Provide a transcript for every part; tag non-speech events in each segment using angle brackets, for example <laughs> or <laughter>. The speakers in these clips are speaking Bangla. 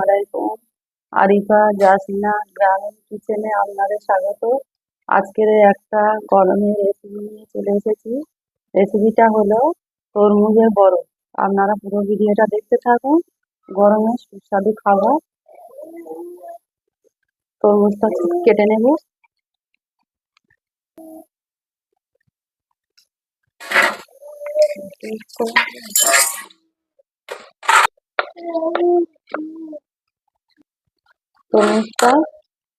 আলাইকুম। আরিফা জাসমিনা গ্রামীণ কিচেনে আপনাদের স্বাগত। আজকের একটা গরমের রেসিপি নিয়ে চলে এসেছি। রেসিপিটা হলো তরমুজের বরফ। আপনারা পুরো ভিডিওটা দেখতে থাকুন। গরমে সুস্বাদু খাবার। তরমুজটা কেটে নেব। তরমুজটা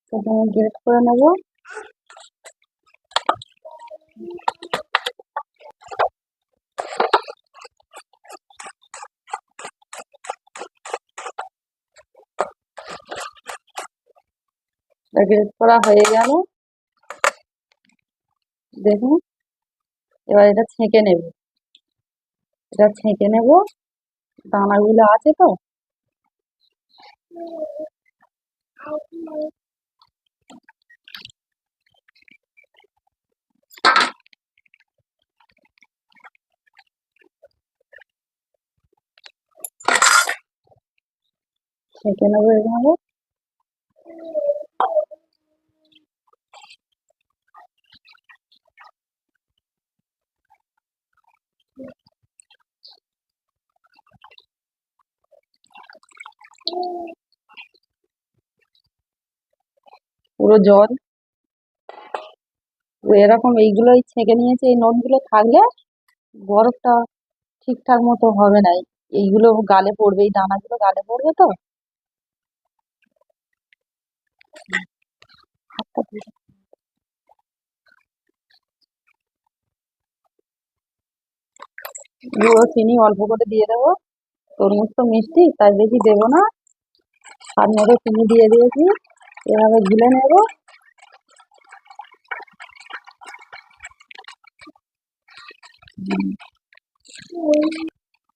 প্রথমে গ্রেট করে নেব গ্রেট করা হয়ে গেল দেখুন এবার এটা ছেঁকে নেব এটা ছেঁকে নেব দানাগুলো আছে তো? ছেঁকে নেব পুরো জল। এরকম এইগুলোই ছেঁকে নিয়েছে। এই নোটগুলো থাকলে বরফটা ঠিকঠাক মতো হবে না। এইগুলো গালে পড়বে, এই দানাগুলো গালে পড়বে তো? চিনি অল্প করে দিয়ে দেবো। তরমুজ তো মিষ্টি, তাই বেশি দেবো না। স্বাদ মতো চিনি দিয়ে দিয়েছি। এভাবে গুলে নেব।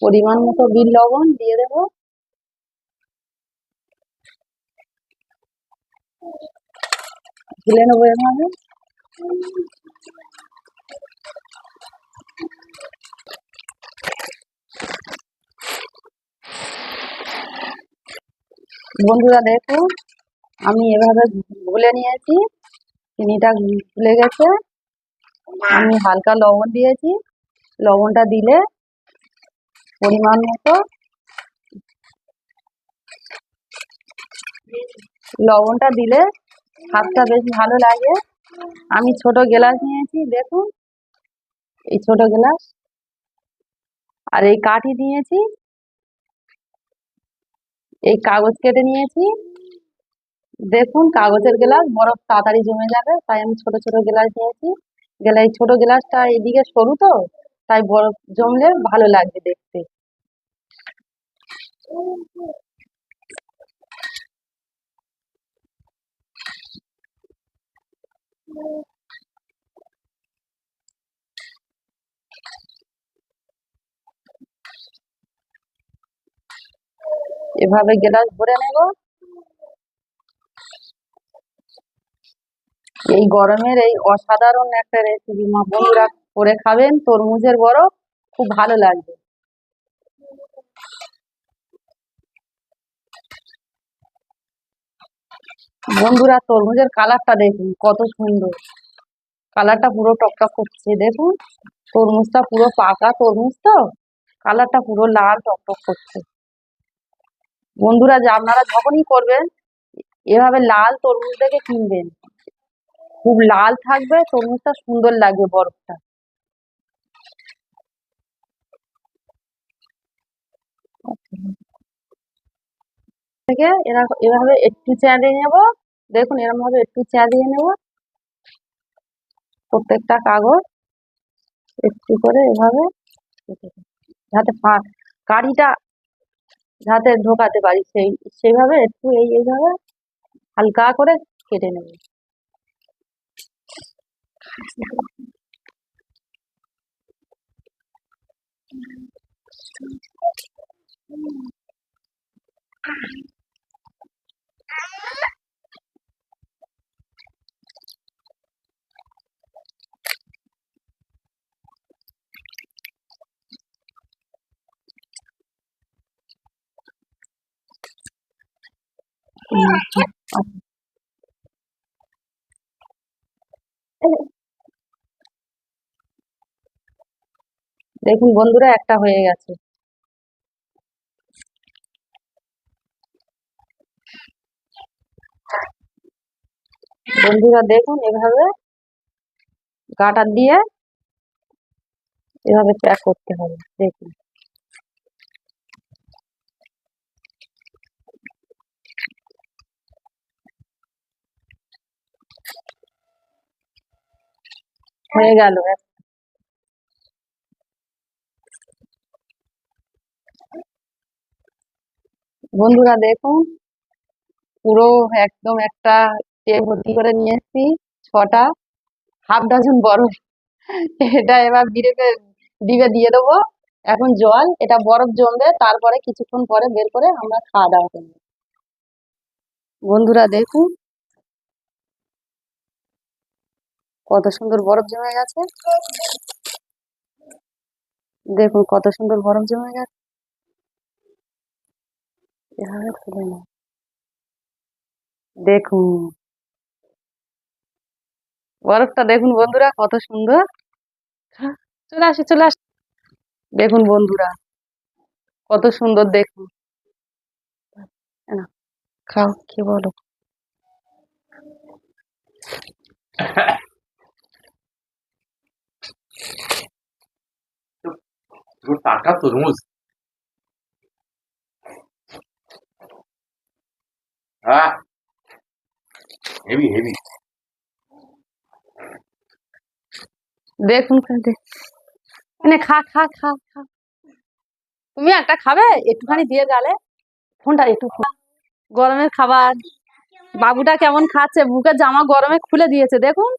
পরিমাণ মতো বিট লবণ দিয়ে দেবো। গুলে নেব এভাবে। বন্ধুরা দেখুন আমি এভাবে গুলে নিয়েছি, চিনিটা গুলে গেছে। আমি হালকা লবণ দিয়েছি। লবণটা দিলে পরিমাণ মতো লবণটা দিলে হাতটা বেশ ভালো লাগে। আমি ছোট গ্লাস নিয়েছি, দেখুন। এই ছোট গ্লাস। আর এই কাঠি নিয়েছি। এই কাগজ কেটে নিয়েছি। দেখুন, কাগজের গ্লাস বরফ তাড়াতাড়ি জমে যাবে, তাই আমি ছোট ছোট গ্লাস নিয়েছি। গেলে ছোট গ্লাসটা এদিকে সরু তো, তাই বরফ জমলে ভালো লাগবে দেখতে। এভাবে গ্লাস ভরে নেব। এই গরমের এই অসাধারণ একটা রেসিপি মা বন্ধুরা করে খাবেন, তরমুজের বরফ, খুব ভালো লাগবে। বন্ধুরা, তরমুজের কালারটা দেখুন, কত সুন্দর। কালারটা পুরো টকটক করছে, দেখুন। তরমুজটা পুরো পাকা তরমুজ তো? কালারটা পুরো লাল টকটক করছে। বন্ধুরা, যে আপনারা যখনই করবেন, এভাবে লাল তরমুজ দেখে কিনবেন। খুব লাল থাকবে, তরমুজটা সুন্দর লাগবে বরফটা। থেকে এরা, এভাবে একটু দিয়ে নেব। দেখুন এরকম ভাবে একটু চা দিয়ে নেব। প্রত্যেকটা কাগজ একটু করে এভাবে যাতে কাঠিটা যাতে ঢোকাতে পারি সেই সেইভাবে একটু এই এইভাবে হালকা করে কেটে নেব। <laughs> দেখুন বন্ধুরা, একটা হয়ে গেছে। বন্ধুরা দেখুন এভাবে গাটার দিয়ে এভাবে প্যাক করতে হবে। দেখুন। হয়ে গেল। বন্ধুরা দেখুন, পুরো একদম একটা ভর্তি করে নিয়ে এসেছি, ছটা, হাফ ডজন বরফ। এটা এবার ডিবে ডিবে দিয়ে দেবো। এখন জল, এটা বরফ জমবে, তারপরে কিছুক্ষণ পরে বের করে আমরা খাওয়া দাওয়া করব। বন্ধুরা দেখুন কত সুন্দর বরফ জমে গেছে। দেখুন কত সুন্দর বরফ জমে গেছে। দেখুন। বরফটা দেখুন বন্ধুরা কত সুন্দর। চলে আসে চলে আসে। দেখুন বন্ধুরা কত সুন্দর দেখুন। খাও কি বলো। টাটকা তরমুজ হ্যাঁ হেভি হেভি দেখুন খাতে খা খা খা খা। তুমি একটা খাবে? একটুখানি দিয়ে গেলে? ফোনটা একটু গরমের খাবার। বাবুটা কেমন খাচ্ছে? বুকের জামা গরমে খুলে দিয়েছে, দেখুন।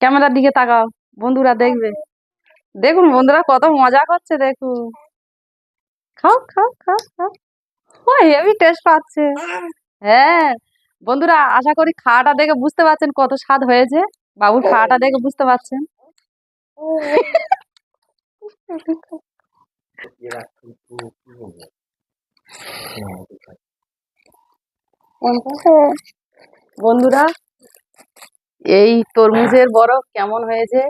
ক্যামেরার দিকে তাকাও। বন্ধুরা দেখবে। দেখুন বন্ধুরা কত মজা করছে, দেখুন। খাও খাও খাও খাও। ও হেভি টেস্ট পাচ্ছে। হ্যাঁ বন্ধুরা আশা করি খাওয়াটা দেখে বুঝতে পারছেন কত স্বাদ হয়েছে। বাবুর খাওয়াটা দেখে বুঝতে পারছেন। বন্ধুরা এই তরমুজের বরফ কেমন হয়েছে?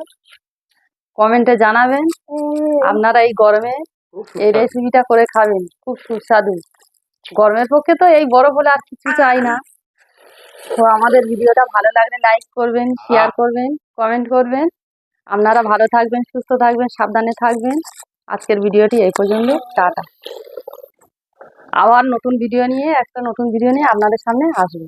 কমেন্টে জানাবেন। আপনারা এই গরমে এই রেসিপিটা করে খাবেন। খুব সুস্বাদু। গরমের পক্ষে তো এই বরফ হলে আর কিছু চাই না। তো আমাদের ভিডিওটা ভালো লাগলে লাইক করবেন শেয়ার করবেন কমেন্ট করবেন। আপনারা ভালো থাকবেন সুস্থ থাকবেন সাবধানে থাকবেন। আজকের ভিডিওটি এই পর্যন্ত। টাটা। আবার নতুন ভিডিও নিয়ে একটা নতুন ভিডিও নিয়ে আপনাদের সামনে আসব।